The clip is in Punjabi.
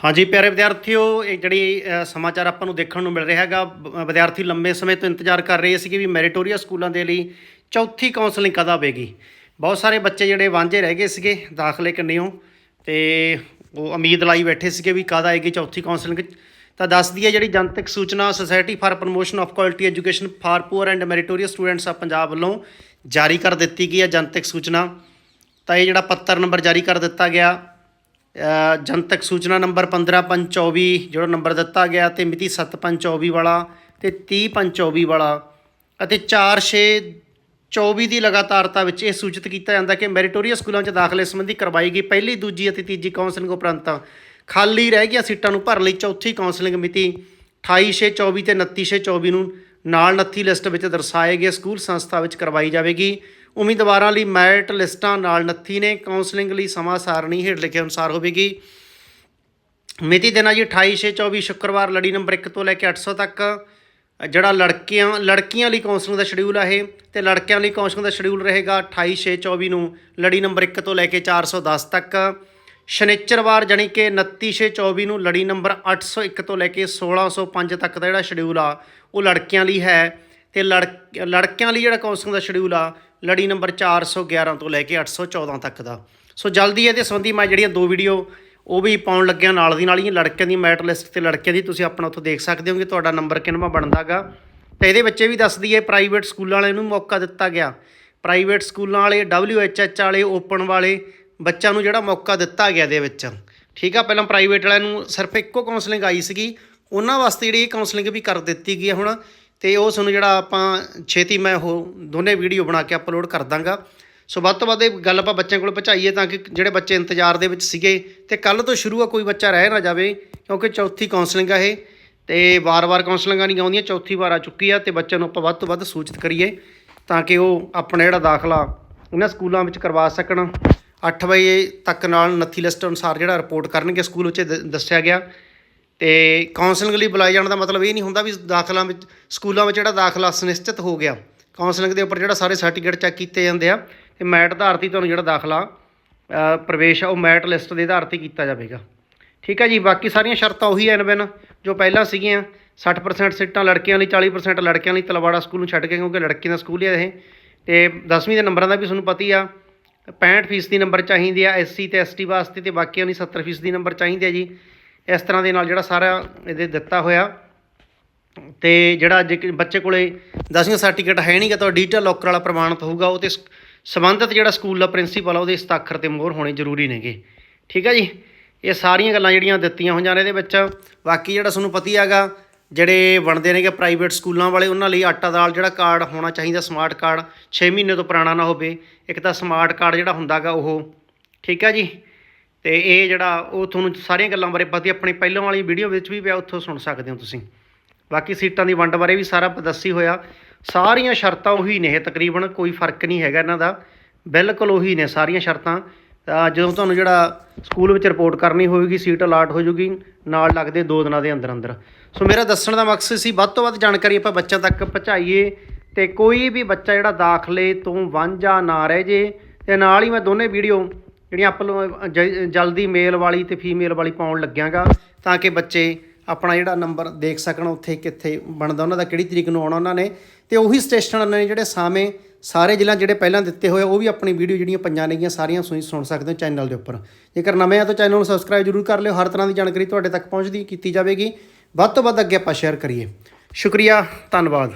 ਹਾਂਜੀ, ਪਿਆਰੇ ਵਿਦਿਆਰਥੀਓ, ਇਹ ਜਿਹੜੀ ਸਮਾਚਾਰ ਆਪਾਂ ਨੂੰ ਦੇਖਣ ਨੂੰ ਮਿਲ ਰਿਹਾ ਹੈਗਾ ਵਿਦਿਆਰਥੀ ਲੰਬੇ ਸਮੇਂ ਤੋਂ ਇੰਤਜ਼ਾਰ ਕਰ ਰਹੇ ਸੀ ਕਿ ਵੀ ਮੈਰੀਟੋਰੀਆ ਸਕੂਲਾਂ ਦੇ ਲਈ ਚੌਥੀ ਕਾਉਂਸਲਿੰਗ ਕਦ ਆਵੇਗੀ। ਬਹੁਤ ਸਾਰੇ ਬੱਚੇ ਜਿਹੜੇ ਵਾਂਝੇ ਰਹਿ ਗਏ ਸੀਗੇ, ਦਾਖਲੇ ਕੰਨਿਓ ਤੇ ਉਹ ਉਮੀਦ ਲਾਈ ਬੈਠੇ ਸੀਗੇ ਵੀ ਕਦ ਆਏਗੀ ਚੌਥੀ ਕਾਉਂਸਲਿੰਗ ਤਾਂ ਦੱਸਦੀ ਹੈ ਜਿਹੜੀ ਜਨਤਕ ਸੂਚਨਾ society for promotion of quality education for poor and meritorious students of Punjab ਵੱਲੋਂ ਜਾਰੀ ਕਰ ਦਿੱਤੀ ਗਈ ਹੈ ਜਨਤਕ ਸੂਚਨਾ। ਤਾਂ ਇਹ ਜਿਹੜਾ ਪੱਤਰ ਨੰਬਰ ਜਾਰੀ ਕਰ ਦਿੱਤਾ ਗਿਆ ਜਨਤਕ ਸੂਚਨਾ ਨੰਬਰ 15524 ਜਿਹੜਾ ਨੰਬਰ ਦਿੱਤਾ ਗਿਆ ਤੇ ਮਿਤੀ 7524 ਵਾਲਾ ਤੇ 302524 ਵਾਲਾ ਅਤੇ 4624 ਦੀ ਲਗਾਤਾਰਤਾ ਵਿੱਚ ਇਹ ਸੂਚਿਤ ਕੀਤਾ ਜਾਂਦਾ ਕਿ ਮੈਰਿਟੋਰੀਅਸ ਸਕੂਲਾਂ 'ਚ ਦਾਖਲੇ ਸੰਬੰਧੀ ਕਰਵਾਈ ਗਈ ਪਹਿਲੀ, ਦੂਜੀ ਅਤੇ ਤੀਜੀ ਕਾਉਂਸਲਿੰਗ ਉਪਰੰਤ ਖਾਲੀ ਰਹਿ ਗਈਆਂ ਸੀਟਾਂ ਨੂੰ ਭਰਨ ਲਈ ਚੌਥੀ ਕਾਉਂਸਲਿੰਗ ਮਿਤੀ 28/6/24 ਤੇ 29/6/24 ਨੂੰ ਨਾਲ ਨੱਥੀ ਲਿਸਟ ਵਿੱਚ ਦਰਸਾਏ ਗਏ ਸਕੂਲ ਸੰਸਥਾ ਵਿੱਚ ਕਰਵਾਈ ਜਾਵੇਗੀ। ਉਮੀਦਵਾਰਾਂ ਲਈ ਮੈਰਿਟ ਲਿਸਟਾਂ ਨਾਲ ਨੱਥੀ ਨੇ। ਕਾਉਂਸਲਿੰਗ ਲਈ ਸਮਾਂ ਸਾਰਣੀ ਹੇਠ ਲਿਖੇ ਅਨੁਸਾਰ ਹੋਵੇਗੀ। ਮਿਤੀ ਦੇਣਾ ਜੀ 28/6/24 ਸ਼ੁੱਕਰਵਾਰ ਲੜੀ ਨੰਬਰ 1 ਤੋਂ ਲੈ ਕੇ 800 ਤੱਕ। ਜਿਹੜਾ ਲੜਕੀਆਂ ਲੜਕੀਆਂ ਲਈ ਕਾਉਂਸਲਿੰਗ ਦਾ ਸ਼ਡਿਊਲ ਹੈ ਇਹ, ਤੇ ਲੜਕਿਆਂ ਲਈ ਕਾਉਂਸਲਿੰਗ ਦਾ ਸ਼ਡਿਊਲ ਰਹੇਗਾ 28/6/24 ਨੂੰ, ਲੜੀ ਨੰਬਰ 1 ਤੋਂ ਲੈ ਕੇ 410 ਤੱਕ। ਸ਼ਨੀਚਰਵਾਰ ਜਾਣੀ ਕਿ 29/6/24 ਨੂੰ ਲੜੀ ਨੰਬਰ 801 ਤੋਂ ਲੈ ਕੇ 1605 ਤੱਕ ਦਾ ਜਿਹੜਾ ਸ਼ਡਿਊਲ ਆ, ਉਹ ਲੜਕੀਆਂ ਲਈ ਹੈ। ਤੇ ਲੜਕ ਲੜਕਿਆਂ ਲਈ ਜਿਹੜਾ ਕਾਉਂਸਲਿੰਗ ਦਾ ਸ਼ਡਿਊਲ ਆ, ਲੜੀ ਨੰਬਰ 411 ਤੋਂ ਲੈ ਕੇ 814 ਤੱਕ ਦਾ। ਸੋ ਜਲਦੀ ਇਹਦੇ ਸੰਬੰਧੀ ਮੈਂ ਜਿਹੜੀਆਂ ਦੋ ਵੀਡੀਓ ਉਹ ਵੀ ਪਾਉਣ ਲੱਗਿਆ ਨਾਲ ਦੀ ਨਾਲ ਹੀ, ਲੜਕਿਆਂ ਦੀ ਮੈਰਿਟ ਲਿਸਟ ਤੇ ਲੜਕਿਆਂ ਦੀ ਤੁਸੀਂ ਆਪਣਾ ਉੱਥੋਂ ਦੇਖ ਸਕਦੇ ਹੋ ਕਿ ਤੁਹਾਡਾ ਨੰਬਰ ਕਿੰਨਵਾਂ ਬਣਦਾਗਾ। ਤੇ ਇਹਦੇ ਵਿੱਚ ਇਹ ਵੀ ਦੱਸਦੀ ਹੈ ਪ੍ਰਾਈਵੇਟ ਸਕੂਲਾਂ ਵਾਲਿਆਂ ਨੂੰ ਮੌਕਾ ਦਿੱਤਾ ਗਿਆ। ਪ੍ਰਾਈਵੇਟ ਸਕੂਲਾਂ ਵਾਲੇ WHH ਵਾਲੇ ਓਪਨ ਵਾਲੇ, ਬੱਚਿਆਂ ਨੂੰ ਜਿਹੜਾ ਮੌਕਾ ਦਿੱਤਾ ਗਿਆ ਇਹਦੇ ਵਿੱਚ। ਠੀਕ ਆ, ਪਹਿਲਾਂ ਪ੍ਰਾਈਵੇਟ ਵਾਲਿਆਂ ਨੂੰ ਸਿਰਫ ਇੱਕੋ ਕਾਉਂਸਲਿੰਗ ਆਈ ਸੀਗੀ। ਉਹਨਾਂ ਵਾਸਤੇ ਜਿਹੜੀ ਕਾਉਂਸਲਿੰਗ ਵੀ ਕਰ ਦਿੱਤੀ ਗਈ ਹੈ ਹੁਣ ਤੇ ਉਸ ਨੂੰ ਜਿਹੜਾ ਆਪਾਂ ਛੇਤੀ ਮੈਂ ਉਹ ਦੋਨੇ ਵੀਡੀਓ ਬਣਾ ਕੇ ਅਪਲੋਡ ਕਰ ਦਾਂਗਾ। ਸੋ ਵੱਧ ਤੋਂ ਵੱਧ ਇਹ ਗੱਲ ਆਪਾਂ ਬੱਚਿਆਂ ਕੋਲ ਪਹੁੰਚਾਈਏ ਤਾਂ ਕਿ ਜਿਹੜੇ ਬੱਚੇ ਇੰਤਜ਼ਾਰ ਦੇ ਵਿੱਚ ਸੀਗੇ ਤੇ ਕੱਲ ਤੋਂ ਸ਼ੁਰੂ ਆ ਕੋਈ ਬੱਚਾ ਰਹਿ ਨਾ ਜਾਵੇ, ਕਿਉਂਕਿ ਚੌਥੀ ਕਾਉਂਸਲਿੰਗ ਆ ਇਹ ਤੇ ਵਾਰ-ਵਾਰ ਕਾਉਂਸਲਿੰਗਾਂ ਨਹੀਂ ਆਉਂਦੀਆਂ, ਚੌਥੀ ਵਾਰ ਆ ਚੁੱਕੀ ਆ ਤੇ ਬੱਚਿਆਂ ਨੂੰ ਆਪਾਂ ਵੱਧ ਤੋਂ ਵੱਧ ਸੂਚਿਤ ਕਰੀਏ ਤਾਂ ਕਿ ਉਹ ਆਪਣਾ ਜਿਹੜਾ ਦਾਖਲਾ ਇਹਨਾਂ ਸਕੂਲਾਂ ਵਿੱਚ ਕਰਵਾ ਸਕਣ। 8 ਵਜੇ ਤੱਕ ਨਾਲ ਨੱਥੀ ਲਿਸਟ ਅਨੁਸਾਰ ਜਿਹੜਾ ਰਿਪੋਰਟ ਕਰਨਗੇ, ਸਕੂਲ ਵਿੱਚ ਦੱਸਿਆ ਗਿਆ। ਤੇ ਕਾਉਂਸਲਿੰਗ ਲਈ ਬੁਲਾਏ ਜਾਣ ਦਾ ਮਤਲਬ ਇਹ ਨਹੀਂ ਹੁੰਦਾ ਵੀ ਦਾਖਲਾ ਵਿੱਚ, ਸਕੂਲਾਂ ਵਿੱਚ ਜਿਹੜਾ ਦਾਖਲਾ ਸੁਨਿਸ਼ਚਿਤ ਹੋ ਗਿਆ ਕਾਉਂਸਲਿੰਗ ਦੇ ਉੱਪਰ ਜਿਹੜਾ ਸਾਰੇ ਸਰਟੀਫਿਕੇਟ ਚੈੱਕ ਕੀਤੇ ਜਾਂਦੇ ਆ, ਤੇ ਮੈਟ ਆਧਾਰ ਤੇ ਤੁਹਾਨੂੰ ਜਿਹੜਾ ਦਾਖਲਾ ਪ੍ਰਵੇਸ਼ ਆ, ਉਹ ਮੈਟ ਲਿਸਟ ਦੇ ਆਧਾਰ ਤੇ ਕੀਤਾ ਜਾਵੇਗਾ। ਠੀਕ ਹੈ ਜੀ, ਬਾਕੀ ਸਾਰੀਆਂ ਸ਼ਰਤਾਂ ਉਹੀ ਐਨ ਬਿਨ ਜੋ ਪਹਿਲਾਂ ਸੀਗੀਆਂ 60% ਸੀਟਾਂ ਲੜਕੀਆਂ ਲਈ 40% ਲੜਕਿਆਂ ਲਈ ਤਲਵਾੜਾ ਸਕੂਲ ਨੂੰ ਛੱਡ ਕੇ, ਕਿਉਂਕਿ ਲੜਕੀਆਂ ਦਾ ਸਕੂਲ ਹੀ ਇਹ। ਤੇ 10ਵੀਂ ਦੇ ਨੰਬਰਾਂ ਦਾ ਵੀ ਤੁਹਾਨੂੰ ਪਤਾ ਹੀ ਆ 65 ਫੀਸਦੀ ਨੰਬਰ ਚਾਹੀਦੇ ਆ ਐਸਸੀ ਤੇ ਐਸਟੀ ਵਾਸਤੇ ਤੇ ਬਾਕੀਆਂ ਲਈ 70 ਫੀਸਦੀ ਨੰਬਰ ਚਾਹੀਦੇ ਆ ਜੀ। ਇਸ ਤਰ੍ਹਾਂ ਦੇ ਨਾਲ ਜਿਹੜਾ ਸਾਰਾ ਇਹਦੇ ਦਿੱਤਾ ਹੋਇਆ। ਤੇ ਜਿਹੜਾ ਜੇ ਬੱਚੇ ਕੋਲੇ 10ਵੀਂ ਸਰਟੀਫਿਕੇਟ ਹੈ ਨਹੀਂਗਾ ਤਾਂ ਡਿਜੀਟਲ ਲੋਕਰ ਵਾਲਾ ਪ੍ਰਮਾਣਿਤ ਹੋਊਗਾ ਉਹ ਤੇ ਸ- ਸੰਬੰਧਿਤ ਜਿਹੜਾ ਸਕੂਲ ਦਾ ਪ੍ਰਿੰਸੀਪਲ ਆ, ਉਹਦੇ ਹਸਤਾਖਰ ਤੇ ਮੋਹਰ ਹੋਣੇ ਜ਼ਰੂਰੀ ਨੇਗੇ। ਠੀਕ ਹੈ ਜੀ? ਇਹ ਸਾਰੀਆਂ ਗੱਲਾਂ ਜਿਹੜੀਆਂ ਦਿੱਤੀਆਂ ਹੋਈਆਂ ਨੇ ਇਹਦੇ ਵਿੱਚ। ਬਾਕੀ ਜਿਹੜਾ ਤੁਹਾਨੂੰ ਪਤੀ ਹੈਗਾ, ਜਿਹੜੇ ਬਣਦੇ ਨੇਗੇ ਪ੍ਰਾਈਵੇਟ ਸਕੂਲਾਂ ਵਾਲੇ, ਉਹਨਾਂ ਲਈ ਆਟਾ ਦਾਲ ਜਿਹੜਾ ਕਾਰਡ ਹੋਣਾ ਚਾਹੀਦਾ ਸਮਾਰਟ ਕਾਰਡ 6 ਮਹੀਨੇ ਤੋਂ ਪੁਰਾਣਾ ਨਾ ਹੋਵੇ। ਇੱਕ ਤਾਂ ਸਮਾਰਟ ਕਾਰਡ ਜਿਹੜਾ ਹੁੰਦਾਗਾ ਉਹ। ਠੀਕ ਹੈ ਜੀ? ਤੇ ਇਹ ਜਿਹੜਾ ਉਹ ਤੁਹਾਨੂੰ ਸਾਰੀਆਂ ਗੱਲਾਂ ਬਾਰੇ ਪਤਾ ਆਪਣੀ ਪਹਿਲਾਂ ਵਾਲੀ ਵੀਡੀਓ ਵਿੱਚ ਵੀ ਪਿਆ, ਉੱਥੋਂ ਸੁਣ ਸਕਦੇ ਹੋ ਤੁਸੀਂ। ਬਾਕੀ ਸੀਟਾਂ ਦੀ ਵੰਡ ਬਾਰੇ ਵੀ ਸਾਰਾ ਦੱਸੀ ਹੋਇਆ। ਸਾਰੀਆਂ ਸ਼ਰਤਾਂ ਉਹੀ ਨੇ ਇਹ ਤਕਰੀਬਨ, ਕੋਈ ਫ਼ਰਕ ਨਹੀਂ ਹੈਗਾ ਇਹਨਾਂ ਦਾ। ਬਿਲਕੁਲ ਉਹੀ ਨੇ ਸਾਰੀਆਂ ਸ਼ਰਤਾਂ। ਜਦੋਂ ਤੁਹਾਨੂੰ ਜਿਹੜਾ ਸਕੂਲ ਵਿੱਚ ਰਿਪੋਰਟ ਕਰਨੀ ਹੋਵੇਗੀ ਸੀਟ ਅਲਾਟ ਹੋ ਜੂਗੀ, ਨਾਲ ਲੱਗਦੇ ਦੋ ਦਿਨਾਂ ਦੇ ਅੰਦਰ ਅੰਦਰ ਸੋ ਮੇਰਾ ਦੱਸਣ ਦਾ ਮਕਸਦ ਸੀ, ਵੱਧ ਤੋਂ ਵੱਧ ਜਾਣਕਾਰੀ ਆਪਾਂ ਬੱਚਿਆਂ ਤੱਕ ਪਹੁੰਚਾਈਏ ਤੇ ਕੋਈ ਵੀ ਬੱਚਾ ਜਿਹੜਾ ਦਾਖਲੇ ਤੋਂ ਵਾਂਝਾ ਨਾ ਰਹਿ ਜੇ, ਤੇ ਨਾਲ ਹੀ ਮੈਂ ਦੋਨੇ ਵੀਡੀਓ ਜਿਹੜੀਆਂ ਆਪਾਂ ਜ- ਜਲਦੀ ਮੇਲ ਵਾਲੀ ਤੇ ਫੀਮੇਲ ਵਾਲੀ ਪਾਉਣ ਲੱਗਿਆਗਾ, ਤਾਂ ਕਿ ਬੱਚੇ ਆਪਣਾ ਜਿਹੜਾ ਨੰਬਰ ਦੇਖ ਸਕਣ ਉੱਥੇ ਕਿੱਥੇ ਬਣਦਾ, ਉਹਨਾਂ ਦਾ ਕਿਹੜੀ ਤਰੀਕ ਨੂੰ ਆਉਣਾ ਉਹਨਾਂ ਨੇ। ਤੇ ਉਹੀ ਸਟੇਸ਼ਨ ਨੇ ਜਿਹੜੇ ਸਾਵੇਂ ਸਾਰੇ ਜ਼ਿਲ੍ਹਾ ਜਿਹੜੇ ਪਹਿਲਾਂ ਦਿੱਤੇ ਹੋਏ ਉਹ ਵੀ ਆਪਣੀ ਵੀਡੀਓ ਜਿਹੜੀਆਂ ਪੰਜਾਂ ਨੇਗੀਆਂ ਸਾਰੀਆਂ ਸੁਣੀ ਸੁਣ ਸਕਦੇ ਹੋ ਚੈਨਲ ਦੇ ਉੱਪਰ। ਜੇਕਰ ਨਵੇਂ ਆ ਤਾਂ ਚੈਨਲ ਨੂੰ ਸਬਸਕ੍ਰਾਈਬ ਜ਼ਰੂਰ ਕਰ ਲਿਓ, ਹਰ ਤਰ੍ਹਾਂ ਦੀ ਜਾਣਕਾਰੀ ਤੁਹਾਡੇ ਤੱਕ ਪਹੁੰਚਦੀ, ਕੀਤੀ ਜਾਵੇਗੀ। ਵੱਧ ਤੋਂ ਵੱਧ ਅੱਗੇ ਆਪਾਂ ਸ਼ੇਅਰ ਕਰੀਏ। ਸ਼ੁਕਰੀਆ, ਧੰਨਵਾਦ।